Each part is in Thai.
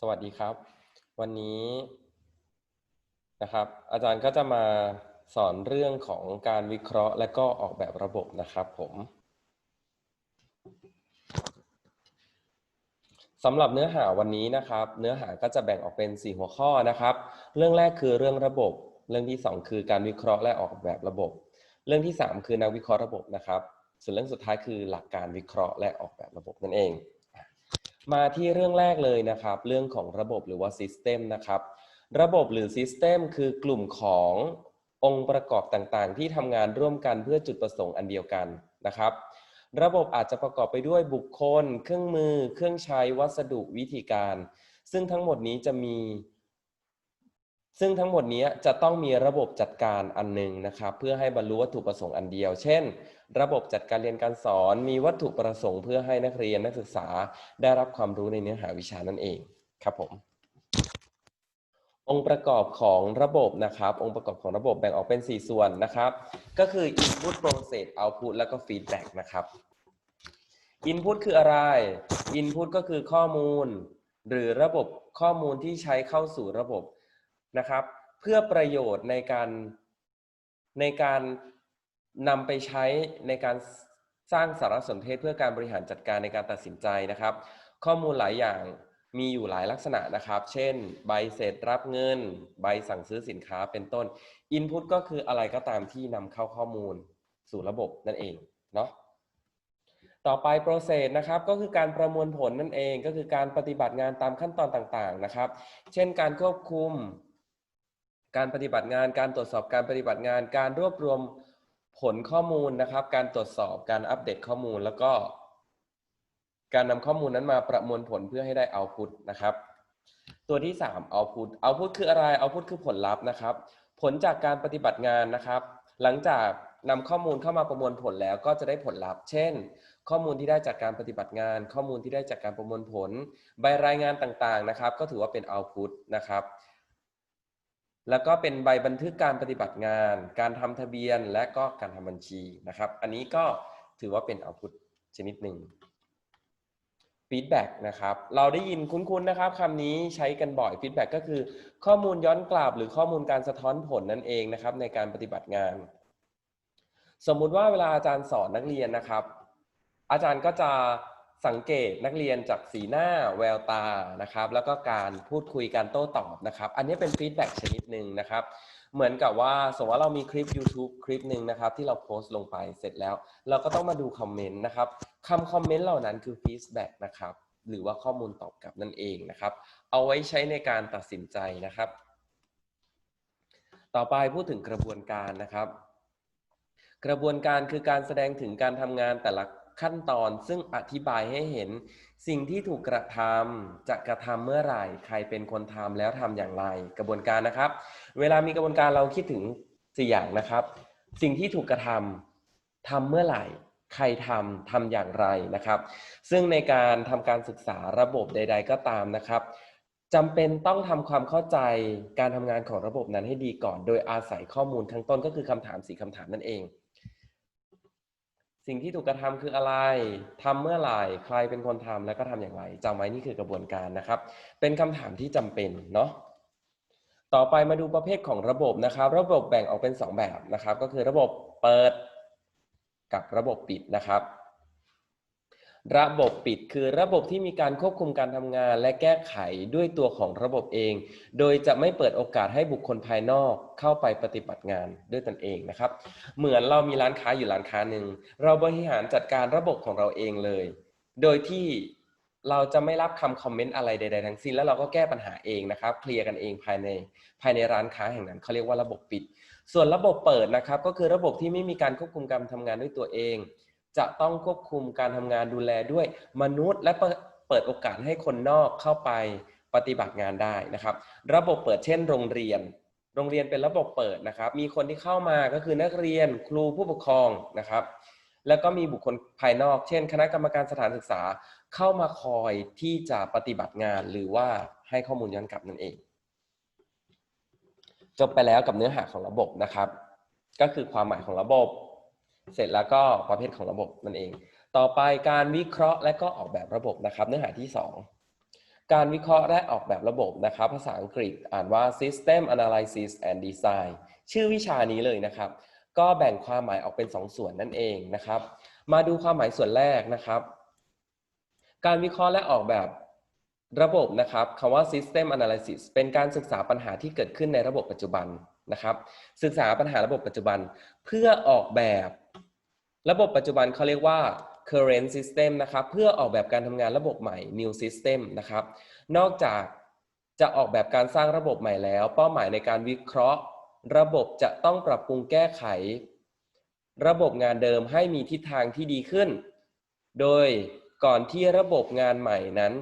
สวัสดีครับ วันนี้นะครับ อาจารย์ก็จะมาสอนเรื่องของการวิเคราะห์ และก็ออกแบบระบบนะครับผมสำหรับเนื้อหาวันนี้นะครับ เนื้อหาก็จะแบ่งออกเป็น 4 หัวข้อนะครับ เรื่องแรกคือเรื่องระบบ เรื่องที่ 2 คือการวิเคราะห์และออกแบบระบบ เรื่องที่ 3 คือนักวิเคราะห์ระบบนะครับ ส่วนเรื่องสุดท้ายคือหลักการวิเคราะห์และออกแบบระบบนั่นเอง มาที่เรื่องแรกเลยนะครับ เรื่องของระบบหรือว่า System นะครับ ระบบหรือ System คือกลุ่มขององค์ประกอบต่างๆ ที่ทำงานร่วมกันเพื่อจุดประสงค์อันเดียวกันนะครับ ระบบอาจจะประกอบไปด้วยบุคคล เครื่องมือ เครื่องใช้วัสดุวิธีการ ซึ่งทั้งหมดนี้จะมี ซึ่งทั้งหมดนี้จะต้องมีระบบจัดการอันหนึงนะครับเพื่อให้บรรลุวัตถุประสงค์อันเดียว เช่น ระบบจัดการเรียนการสอนมีวัตถุประสงค์เพื่อให้นักเรียนนักศึกษาได้รับความรู้ในเนื้อหาวิชานั่นเองครับผมองค์ประกอบของระบบนะครับ องค์ประกอบของระบบแบ่งออกเป็น 4 ส่วนนะครับ ก็คือ input process output แล้วก็ feedback นะครับ input คืออะไร input ก็คือข้อมูล หรือระบบข้อมูลที่ใช้เข้าสู่ระบบ นะครับ เพื่อประโยชน์ในการในการนำไปใช้ในการสร้างสารสนเทศเพื่อการบริหารจัดการในการตัดสินใจนะครับ ข้อมูลหลายอย่างมีอยู่หลายลักษณะนะครับ เช่น ใบเสร็จรับเงิน ใบสั่งซื้อสินค้าเป็นต้น Input ก็คืออะไรก็ตามที่นำเข้าข้อมูลสู่ระบบนั่นเองเนาะต่อไป process นะครับก็คือการประมวลผลนั่นเองก็คือการปฏิบัติงานตามขั้นตอนต่างๆนะครับ เช่นการควบคุม การปฏิบัติงาน การตรวจสอบการปฏิบัติงาน การรวบรวมผลข้อมูลนะครับ การตรวจสอบการอัปเดตข้อมูลแล้วก็ การนำข้อมูลนั้นมาประมวลผลเพื่อให้ได้ output นะครับ ตัวที่3 output output คืออะไร output คือผลลัพธ์นะครับ ผลจากการปฏิบัติงานนะครับ หลังจากนำข้อมูลเข้ามาประมวลผลแล้วก็จะได้ผลลัพธ์ เช่น ข้อมูลที่ได้จากการปฏิบัติงาน ข้อมูลที่ได้จากการประมวลผล ใบรายงานต่างๆนะครับ ก็ถือว่าเป็น output นะครับ แล้วก็เป็นใบบันทึกการปฏิบัติงาน การทำทะเบียนและก็การทำบัญชีนะครับ อันนี้ก็ถือว่าเป็น output ชนิดหนึ่ง feedback นะครับ เราได้ยินคุ้นๆนะครับคำนี้ใช้กันบ่อย feedback ก็คือ ข้อมูลย้อนกลับหรือข้อมูลการสะท้อนผลนั่นเองนะครับ ในการปฏิบัติงาน สมมุติว่าเวลาอาจารย์สอนนักเรียนนะครับ อาจารย์ก็จะ สังเกตนักเรียนจากสีหน้าแววตานะครับ แล้วก็การพูดคุยการโต้ตอบนะครับ อันนี้เป็นฟีดแบ็กชนิดหนึ่งนะครับ เหมือนกับว่าสมมติว่าเรามีคลิป YouTube คลิปหนึ่งนะครับ ที่เราโพสต์ลงไปเสร็จแล้ว เราก็ต้องมาดูคอมเมนต์นะครับคำคอมเมนต์เหล่านั้นคือฟีดแบ็กนะครับ หรือว่าข้อมูลตอบกลับนั่นเองนะครับ เอาไว้ใช้ในการตัดสินใจนะครับ ต่อไปพูดถึงกระบวนการนะครับ กระบวนการคือการแสดงถึงการทำงานแต่ละ ขั้นตอนซึ่งอธิบายให้เห็น สิ่งที่ถูกกระทำจะกระทำเมื่อไหร่ ใครเป็นคนทำแล้วทำอย่างไร กระบวนการนะครับ เวลามีกระบวนการเราคิดถึงสี่อย่างนะครับ สิ่งที่ถูกกระทำทำเมื่อไหร่ ใครทำทำอย่างไรนะครับ ซึ่งในการทำการศึกษาระบบใด ๆ ก็ตามนะครับจำเป็นต้องทำความเข้าใจการทำงานของระบบนั้นให้ดีก่อน โดยอาศัยข้อมูลข้างต้นก็คือคำถามสี่คำถามนั่นเอง สิ่งที่ถูกกระทำคืออะไรทำเมื่อไหร่ ใครเป็นคนทำแล้วก็ทำอย่างไรจำไว้นี่คือกระบวนการนะครับ เป็นคำถามที่จำเป็นเนาะ ต่อไปมาดูประเภทของระบบนะครับ ระบบแบ่งออกเป็น 2 แบบนะครับ ก็คือระบบเปิดกับระบบปิดนะครับ ระบบปิดคือระบบที่มีการควบคุมการทำงาน และแก้ไขด้วยตัวของระบบเอง โดยจะไม่เปิดโอกาสให้บุคคลภายนอกเข้าไปปฏิบัติงานด้วยตนเองนะครับ เหมือนเรามีร้านค้าอยู่ร้านค้าหนึ่งเราบริหารจัดการระบบของเราเองเลย โดยที่เราจะไม่รับคำคอมเมนต์อะไรใดๆทั้งสิ้นแล้วเราก็แก้ปัญหาเองนะครับ เคลียร์กันเองภายในภายในร้านค้าแห่งนั้นเขาเรียกว่าระบบปิด ส่วนระบบเปิดนะครับ ก็คือระบบที่ไม่มีการควบคุมการทำงานด้วยตัวเอง จะต้องควบคุมการทำงานดูแลด้วยมนุษย์และเปิดโอกาสให้คนนอกเข้าไปปฏิบัติงานได้นะครับ ระบบเปิดเช่นโรงเรียน โรงเรียนเป็นระบบเปิดนะครับ มีคนที่เข้ามาก็คือนักเรียนครูผู้ปกครองนะครับ แล้วก็มีบุคคลภายนอก เช่น คณะกรรมการสถานศึกษาเข้ามาคอยที่จะปฏิบัติงาน หรือว่าให้ข้อมูลย้อนกลับนั่นเอง จบไปแล้วกับเนื้อหาของระบบนะครับ ก็คือความหมายของระบบ เสร็จแล้วก็ประเภทของระบบนั่นเอง ต่อไปการวิเคราะห์และก็ออกแบบระบบนะครับ เนื้อหาที่ 2 การวิเคราะห์และออกแบบระบบนะครับ ภาษาอังกฤษอ่านว่า System Analysis and Design ชื่อวิชานี้เลยนะครับ ก็แบ่งความหมายออกเป็น 2 ส่วนนั่นเองนะครับ มาดูความหมายส่วนแรกนะครับ การวิเคราะห์และออกแบบระบบนะครับคำว่า System Analysis เป็นการศึกษาปัญหาที่เกิดขึ้นในระบบปัจจุบันนะครับ ศึกษาปัญหาระบบปัจจุบัน เพื่อออกแบบ ระบบปัจจุบันเขาเรียกว่า current system นะครับ เพื่อออกแบบการทำงานระบบใหม่ new system นะครับ นอกจากจะออกแบบการสร้างระบบใหม่แล้ว เป้าหมายในการวิเคราะห์ ระบบจะต้องปรับปรุงแก้ไข ระบบงานเดิมให้มีทิศทางที่ดีขึ้น โดยก่อนที่ระบบงานใหม่นั้น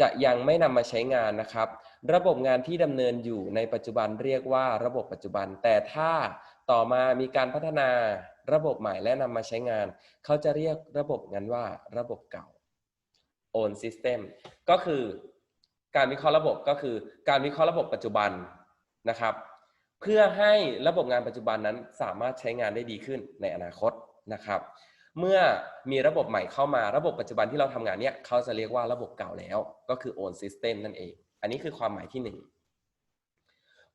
จะยังไม่นำมาใช้งานนะครับ ระบบงานที่ดำเนินอยู่ในปัจจุบันเรียกว่าระบบปัจจุบัน แต่ถ้าต่อมามีการพัฒนา ระบบใหม่และนำมาใช้งาน เขาจะเรียกระบบนั้นว่าระบบเก่า own system ก็คือการวิเคราะห์ระบบก็คือ การวิเคราะห์ระบบปัจจุบันนะครับ เพื่อให้ระบบงานปัจจุบันนั้นสามารถใช้งานได้ดีขึ้นในอนาคตนะครับ เมื่อมีระบบใหม่เข้ามาระบบปัจจุบันที่เราทำงานเนี้ยเขาจะเรียกว่าระบบเก่าแล้ว ก็คือ own system นั่นเอง อันนี้คือความหมายที่หนึ่ง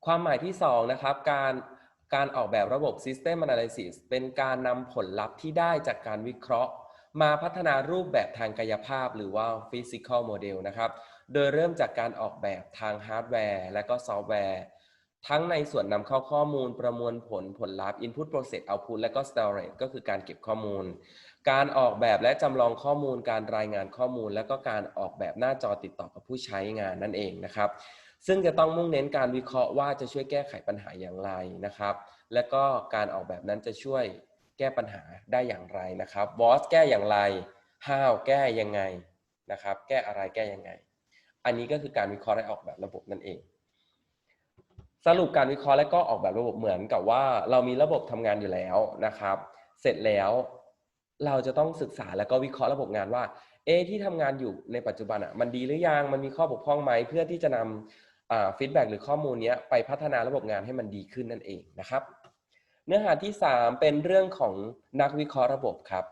ความหมายที่สองนะครับการ การออกแบบระบบ System Analysis เป็นการนำผลลัพธ์ที่ได้จากการวิเคราะห์ มาพัฒนารูปแบบทางกายภาพหรือว่า Physical Model นะครับ โดยเริ่มจากการออกแบบทางฮาร์ดแวร์ และก็ซอฟต์แวร์ ทั้งในส่วนนำเข้าข้อมูลประมวลผลผลลัพธ์ Input Process Output และก็ Storage ก็คือการเก็บข้อมูล การออกแบบและจำลองข้อมูล การรายงานข้อมูล และก็การออกแบบหน้าจอติดต่อกับผู้ใช้งานนั่นเองนะครับ ซึ่งจะต้องมุ่งเน้นการวิเคราะห์ว่าจะช่วยแก้ไขปัญหาอย่างไรนะครับ และก็การออกแบบนั้นจะช่วยแก้ปัญหาได้อย่างไรนะครับ boss แก้อย่างไร how แก้ยังไงนะครับ แก้อะไรแก้ยังไง อันนี้ก็คือการวิเคราะห์และออกแบบระบบนั่นเอง สรุปการวิเคราะห์และก็ออกแบบระบบเหมือนกับว่า เรามีระบบทำงานอยู่แล้วนะครับ เสร็จแล้ว เราจะต้องศึกษาแล้วก็วิเคราะห์ระบบงานว่า เอะที่ทำงานอยู่ในปัจจุบันอะมันดีหรือยังมันมีข้อบกพร่องไหมเพื่อที่จะนำฟีดแบ็กหรือข้อมูลนี้ไปพัฒนาระบบงานให้มันดีขึ้นนั่นเองนะครับ เนื้อหาที่ 3 เป็นเรื่องของนักวิเคราะห์ระบบครับ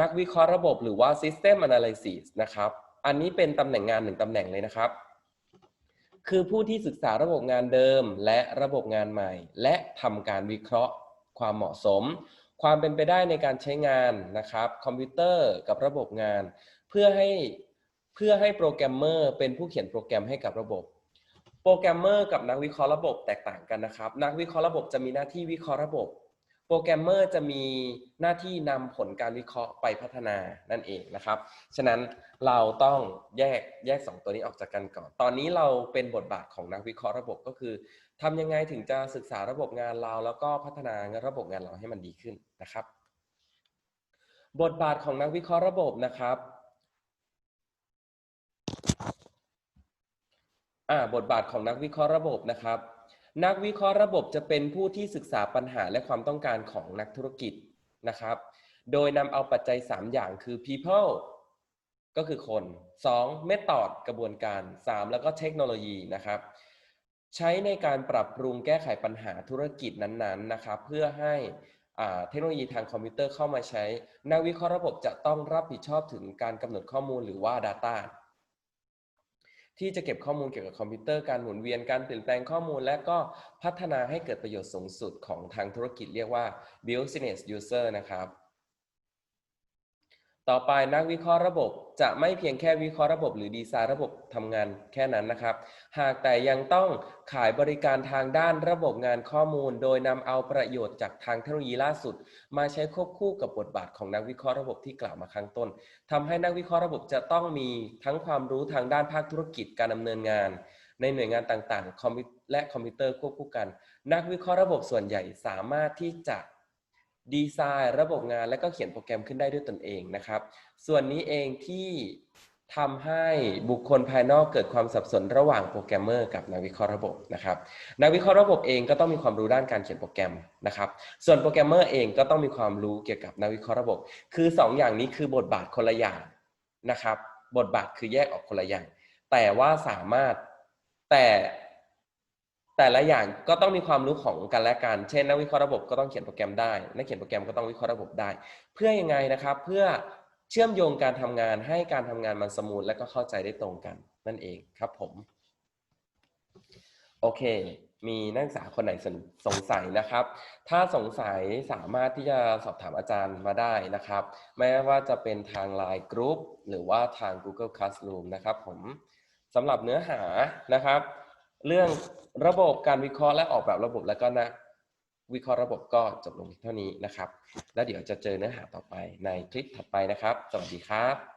นักวิเคราะห์ระบบหรือว่า System Analysis นะครับ อันนี้เป็นตำแหน่งงานหนึ่งตำแหน่งเลยนะครับ คือผู้ที่ศึกษาระบบงานเดิมและระบบงานใหม่ และทำการวิเคราะห์ความเหมาะสม ความเป็นไปได้ในการใช้งานนะครับคอมพิวเตอร์กับระบบงาน เพื่อให้เพื่อให้โปรแกรมเมอร์เป็นผู้เขียนโปรแกรมให้กับระบบ โปรแกรมเมอร์กับนักวิเคราะห์ระบบแตกต่างกันนะครับ นักวิเคราะห์ระบบจะมีหน้าที่วิเคราะห์ระบบ โปรแกรมเมอร์จะมีหน้าที่นำผลการวิเคราะห์ไปพัฒนานั่นเองนะครับ ฉะนั้นเราต้องแยกแยก 2 ตัวนี้ออกจากกันก่อน ตอนนี้เราเป็นบทบาทของนักวิเคราะห์ระบบก็คือทำยังไงถึงจะศึกษาระบบงานเรา แล้วก็พัฒนาระบบงานเราให้มันดีขึ้นนะครับ บทบาทของนักวิเคราะห์ระบบนะครับบทบาทของนักวิเคราะห์ระบบนะครับ นักวิเคราะห์ระบบจะเป็นผู้ที่ศึกษาปัญหาและความต้องการของนักธุรกิจนะครับ โดยนำเอาปัจจัย 3 อย่างคือ people ก็คือคน 2 method กระบวนการ 3 แล้วก็เทคโนโลยีนะครับ ใช้ในการปรับปรุงแก้ไขปัญหาธุรกิจนั้นๆนะครับ เพื่อให้เทคโนโลยีทางคอมพิวเตอร์เข้ามาใช้ นักวิเคราะห์ระบบจะต้องรับผิดชอบถึงการกำหนดข้อมูลหรือว่า Data ที่จะเก็บข้อมูลเกี่ยวกับคอมพิวเตอร์การหมุนเวียนการเปลี่ยนแปลงข้อมูล และก็พัฒนาให้เกิดประโยชน์สูงสุดของทางธุรกิจเรียกว่า business user นะครับ ต่อไปนักวิเคราะห์ระบบจะไม่เพียงแค่วิเคราะห์ระบบหรือดีไซน์ระบบทำงานแค่นั้นนะครับ หากแต่ยังต้องขายบริการทางด้านระบบงานข้อมูล โดยนำเอาประโยชน์จากทางเทคโนโลยีล่าสุด มาใช้ควบคู่กับบทบาทของนักวิเคราะห์ระบบที่กล่าวมาข้างต้นทำให้นักวิเคราะห์ระบบจะต้องมีทั้งความรู้ทางด้านภาคธุรกิจการดำเนินงาน ในหน่วยงานต่างๆ และคอมพิวเตอร์ควบคู่กัน นักวิเคราะห์ระบบส่วนใหญ่สามารถที่จะ ดีไซน์ระบบงานและก็เขียนโปรแกรมขึ้นได้ด้วยตนเองนะครับ ส่วนนี้เองที่ทำให้บุคคลภายนอกเกิดความสับสนระหว่างโปรแกรมเมอร์กับนักวิเคราะห์ระบบนะครับนักวิเคราะห์ระบบเองก็ต้องมีความรู้ด้านการเขียนโปรแกรมนะครับ ส่วนโปรแกรมเมอร์เองก็ต้องมีความรู้เกี่ยวกับนักวิเคราะห์ระบบ คือ 2ออย่างนี้คือบทบาทคนละอย่างนะครับ บทบาทคือแยกออกคนละอย่าง แต่ว่าสามารถแต่ แต่ละอย่างก็ต้องมีความรู้ของกันและกัน เช่นนักวิเคราะห์ระบบก็ต้องเขียนโปรแกรมได้ นักเขียนโปรแกรมก็ต้องวิเคราะห์ระบบได้ เพื่อยังไงนะครับ เพื่อเชื่อมโยงการทำงานให้การทำงานมันสมูทและก็เข้าใจได้ตรงกัน นั่นเองครับผม โอเค มีนักศึกษาคนไหนสนสงสัยนะครับ ถ้าสงสัยสามารถที่จะสอบถามอาจารย์มาได้นะครับ ไม่ว่าจะเป็นทาง Line Group หรือว่าทาง Google Classroom นะครับผมสำหรับเนื้อหานะครับ เรื่องระบบการวิเคราะห์และออกแบบระบบแล้วก็นะวิเคราะห์ระบบก็จบลงเท่านี้นะครับ แล้วเดี๋ยวจะเจอเนื้อหาต่อไปในคลิปถัดไปนะครับ สวัสดีครับ